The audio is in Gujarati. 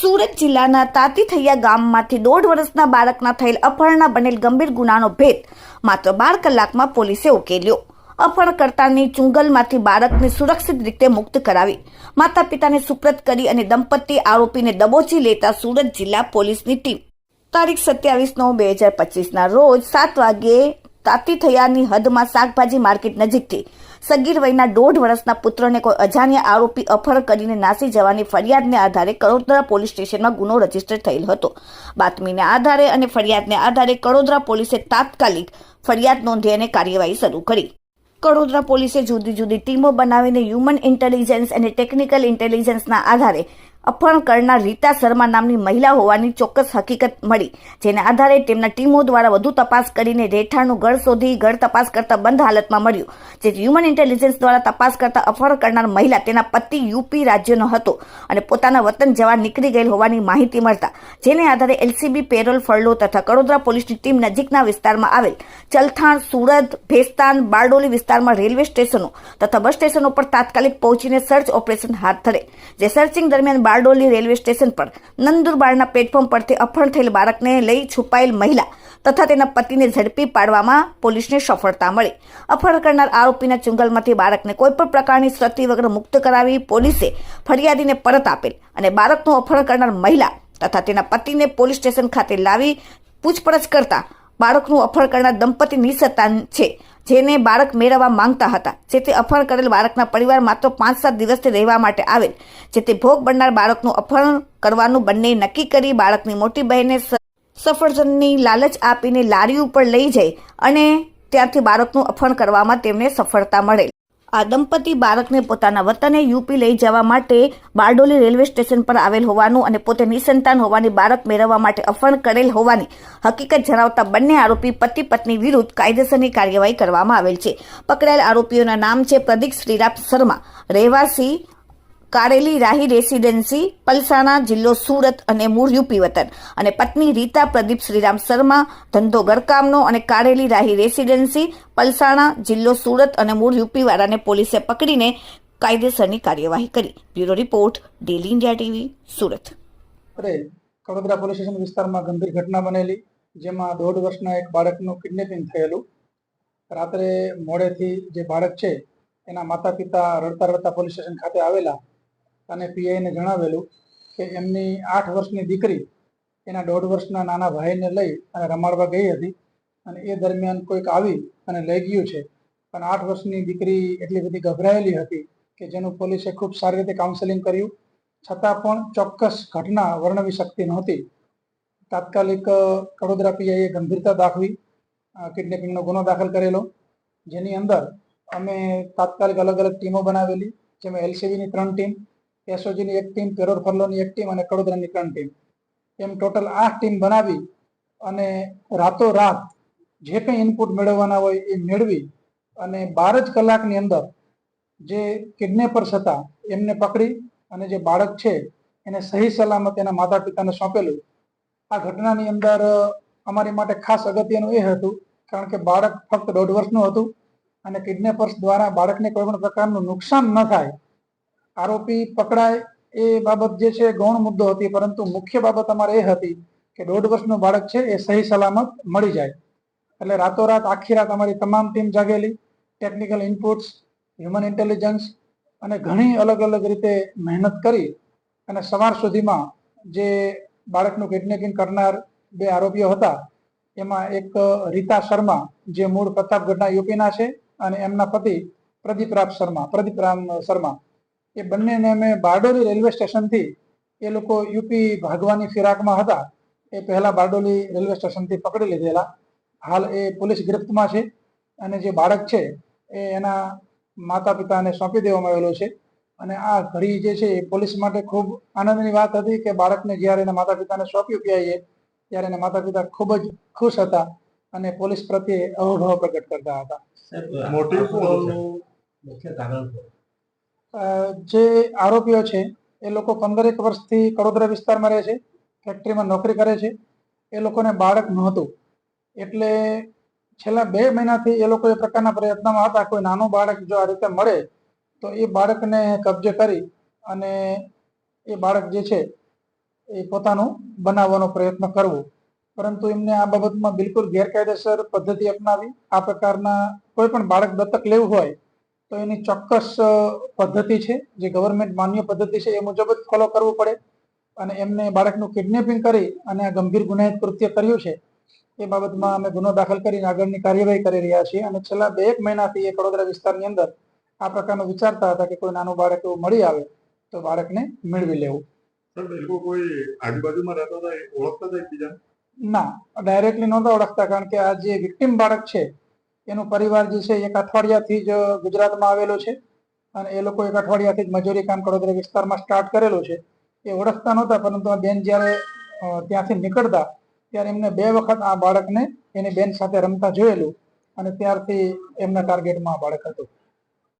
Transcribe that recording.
સુરત જિલ્લાના તાતીથૈયા ગામમાંથી દોઢ વર્ષના બાળકના થયેલ અપહરણના બનેલ ગંભીર ગુનાનો ભેદ માત્ર બાર કલાકમાં પોલીસે ઉકેલ્યો. અપહરણકર્તાની ચુંગલમાંથી બાળકને સુરક્ષિત રીતે મુક્ત કરાવી માતા પિતાને સુપ્રત કરી અને દંપતી આરોપીને દબોચી લેતા સુરત જિલ્લા પોલીસની ટીમ. તારીખ સત્યાવીસ નવ બે હજાર પચીસના રોજ સાત વાગ્યે તાતીથૈયાની હદમાં શાકભાજી માર્કેટ નજીકથી સગીર વયના દોઢ વર્ષના પુત્રને કોઈ અજાણ્યા આરોપી અફર કરીને નાસી જવાની ફરિયાદને આધારે કડોદરા પોલીસ સ્ટેશનમાં ગુનો રજિસ્ટર થયેલ હતો. બાતમીને આધારે અને ફરિયાદને આધારે કડોદરા પોલીસે તાત્કાલિક ફરિયાદ નોંધી અને કાર્યવાહી શરૂ કરી. કડોદરા પોલીસે જુદી જુદી ટીમો બનાવીને હ્યુમન ઇન્ટેલિજન્સ અને ટેકનિકલ ઇન્ટેલિજન્સના આધારે અપહરણ કરનાર રીતા શર્મા નામની મહિલા હોવાની ચોક્કસ હકીકત મળી, જેના આધારે તેમના ટીમો દ્વારા વધુ તપાસ કરીને રહેઠાણનું ઘર શોધી ઘર તપાસ કરતા બંધ હાલતમાં મળ્યું જે હ્યુમન ઇન્ટેલિજન્સ દ્વારા તપાસ કરતા અપહરણ કરનાર મહિલા તેના પતિ યુપી રાજ્યનો હતો અને પોતાના વતન જવા નીકળી ગયેલ હોવાની માહિતી મળતા, જેને આધારે એલસીબી પેરોલ ફળલો તથા કડોદરા પોલીસની ટીમ નજીકના વિસ્તારમાં આવેલ ચલથાણ, સુરત, ભેસ્તાન, બારડોલી વિસ્તારમાં રેલવે સ્ટેશનો તથા બસ સ્ટેશનો પર તાત્કાલિક પહોંચીને સર્ચ ઓપરેશન હાથ ધરે, જે સર્ચિંગ દરમિયાન બારડોલી રેલવે સ્ટેશન પર નંદુરબારના પ્લેટફોર્મ પરથી અપહરણ થયેલ બાળકને લઈ છુપાયેલ મહિલા તથા તેના પતિને ઝડપી પાડવામાં પોલીસને સફળતા મળી. અપહરણ કરનાર આરોપીના ચુંગલમાંથી બાળકને કોઈપણ પ્રકારની ક્ષતિ વગર મુક્ત કરાવી પોલીસે ફરિયાદીને પરત આપેલ અને બાળકનું અપહરણ કરનાર મહિલા તથા તેના પતિને પોલીસ સ્ટેશન ખાતે લાવી પૂછપરછ કરતા બાળકનું અફળ કરનાર દંપતિ નિસંતાન છે, જેને બાળક મેળવવા માંગતા હતા. જેથી અપહરણ કરેલ બાળકના પરિવાર માત્ર પાંચ સાત દિવસથી રહેવા માટે આવેલ. જેથી ભોગ બનનાર બાળકનું અપહરણ કરવાનું બંને નક્કી કરી બાળકની મોટી બહેને સફરજનની લાલચ આપીને લારી ઉપર લઈ જઈ અને ત્યાંથી બાળકનું અપહરણ કરવામાં તેમને સફળતા મળેલ. આ દંપતી બાળકને પોતાના વતને યુપી લઈ જવા માટે બારડોલી રેલવે સ્ટેશન પર આવેલ હોવાનું અને પોતે નિસંતાન હોવાની બાળક મેળવવા માટે અફણ કરેલ હોવાની હકીકત જણાવતા બંને આરોપી પતિ પત્ની વિરુદ્ધ કાયદેસરની કાર્યવાહી કરવામાં આવેલ છે. પકડાયેલ આરોપીઓના નામ છે પ્રદીપ શ્રીરામ શર્મા, રહેવાસી કારેલી રાહી રેસિડેન્સી, પલસાણા જિલ્લો સુરત અને મૂળ યુપી વતન. અને પત્ની રીતા પ્રદીપ શ્રીરામ શર્મા, ધંધો ઘરકામનો અને કારેલી રાહી રેસિડેન્સી, પલસાણા જિલ્લો સુરત અને મૂળ યુપી વાળાને પોલીસે પકડીને કાયદેસરની કાર્યવાહી કરી. Bureau report, daily India TV, Surat. અરે, કડોદરા પોલીસ સ્ટેશન વિસ્તારમાં ગંભીર ઘટના બનેલી, જેમાં દોઢ વર્ષના એક બાળકનું કિડનેપિંગ થયેલું. રાત્રે મોડેથી જે બાળક છે, એના માતા પિતા રડતા રડતા પોલીસ સ્ટેશન ખાતે આવેલા. અને પીઆઈને જણાવેલું કે એમની આઠ વર્ષની દીકરી એના દોઢ વર્ષના નાના ભાઈને લઈ અને રમાડવા ગઈ હતી અને એ દરમિયાન કોઈક આવી અને લઈ ગયું છે. પણ આઠ વર્ષની દીકરી એટલી બધી ગભરાયેલી હતી કે જેનું પોલીસે ખૂબ સારી રીતે કાઉન્સેલિંગ કર્યું. છતાં પણ ચોક્કસ ઘટના વર્ણવી શકતી નહોતી. તાત્કાલિક કડોદરા પીઆઈએ ગંભીરતા દાખવી કિડનેપિંગનો ગુનો દાખલ કરેલો. જેની અંદર અમે તાત્કાલિક અલગ અલગ ટીમો બનાવેલી, જેમાં એલસીબીની ત્રણ ટીમ એસઓજીની એક ટીમ પેરોડ ફરલોની એક ટીમ અને કડોદરાની ત્રણ ટીમ. એમ ટોટલ આઠ ટીમ બનાવી અને રાતોરાત જે કંઈ ઇનપુટ મેળવવાના હોય એ મેળવી અને બાર જ કલાકની અંદર જે કિડનેપર્સ હતા એમને પકડી અને જે બાળક છે એને સહી સલામત એના માતા પિતાને સોંપેલું. આ ઘટનાની અંદર અમારી માટે ખાસ અગત્યનું એ હતું કારણ કે બાળક ફક્ત દોઢ વર્ષનું હતું અને કિડનેપર્સ દ્વારા બાળકને કોઈ પણ પ્રકારનું નુકસાન ન થાય આરોપી પકડાય એ બાબત જે છે ગૌણ મુદ્દો હતી, પરંતુ મુખ્ય બાબત અમારે એ હતી કે દોઢ વર્ષનું બાળક છે એ સહી સલામત મળી જાય. એટલે રાતોરાત, આખી રાત અમારી તમામ ટીમ જાગેલી ટેકનિકલ ઇનપુટ્સ હ્યુમન ઇન્ટેલિજન્સ અને ઘણી અલગ અલગ રીતે મહેનત કરી અને સવાર સુધીમાં જે બાળકનું કિડનેપિંગ કરનાર બે આરોપીઓ હતા, એમાં એક રીતા શર્મા જે મૂળ પ્રતાપગઢના યુપીના છે અને એમના પતિ પ્રદીપ રામ શર્મા પ્રદીપ રામ શર્મા. એ બંનેને અમે બારડોલી રેલવે સ્ટેશનથી એ લોકો યુપી ભાગવાની ફિરાકમાં હતા. એ પહેલા બારડોલી રેલવે સ્ટેશનથી પકડી લીધેલા. હાલ એ પોલીસ ગિરફ્તમાં છે અને જે બાળક છે એ એના માતા પિતાને સોંપી દેવામાં આવેલો છે. અને આ ઘડી જે છે એ પોલીસ માટે ખૂબ આનંદની વાત હતી કે બાળકને જ્યારે એના માતા પિતાને સોંપ્યું પીઆઈએ ત્યારે એના માતા પિતા ખૂબ જ ખુશ હતા અને પોલીસ પ્રત્યે અહોભાવ પ્રગટ કરતા હતા. મોટી મુખ્ય કારણ જે આરોપીઓ છે, એ લોકો પંદરેક વર્ષથી કડોદરા વિસ્તારમાં રહે છે, ફેક્ટરીમાં નોકરી કરે છે. એ લોકોને બાળક નહોતું. એટલે છેલ્લા બે મહિનાથી એ લોકો એ પ્રકારના પ્રયત્નમાં હતા, કોઈ નાનું બાળક જો આ રીતે મળે, તો એ બાળકને કબજે કરી અને એ બાળક જે છે, એ પોતાનું બનાવવાનો પ્રયત્ન કરવો. પરંતુ એમને આ બાબતમાં બિલકુલ ગેરકાયદેસર પદ્ધતિ અપનાવી. આ પ્રકારના કોઈ પણ બાળક દત્તક લેવું હોય તો એની ચોક્કસ પદ્ધતિ છે જે ગવર્મેન્ટ માન્ય પદ્ધતિ છે એ મુજબ જ ફોલો કરવું પડે. અને એમને બાળકનું કિડનેપિંગ કરી અને આ ગંભીર ગુનાહિત કૃત્ય કર્યું છે એ બાબતમાં અમે ગુનો દાખલ કરીને આગળની કાર્યવાહી કરી રહ્યા છીએ. અને છેલ્લા બે એક મહિનાથી એ વડોદરા વિસ્તારની અંદર આ પ્રકારનું વિચારતા હતા કે કોઈ નાનું બાળક એવું મળી આવે તો બાળકને મેળવી લેવું. સર એ લોકો કોઈ આજુબાજુમાં રહેતા હતા ઓળખતા હતા એકબીજાને ના ડાયરેક્ટલી નહોતા ઓળખતા કારણ કે આ જે વિક્ટિમ બાળક છે એનું પરિવાર જે છે, એક અઠવાડિયાથી જ ગુજરાતમાં આવેલો છે અને એ લોકો એક અઠવાડિયાથી જ મજૂરી કામ કડોદરા વિસ્તારમાં સ્ટાર્ટ કરેલું છે. એ ઓળખતા નહોતા, પરંતુ આ બેન જ્યારે ત્યાંથી નીકળતા ત્યારે એમને બે વખત આ બાળકને એની બેન સાથે રમતા જોયેલું અને ત્યારથી એમના ટાર્ગેટમાં આ બાળક હતું.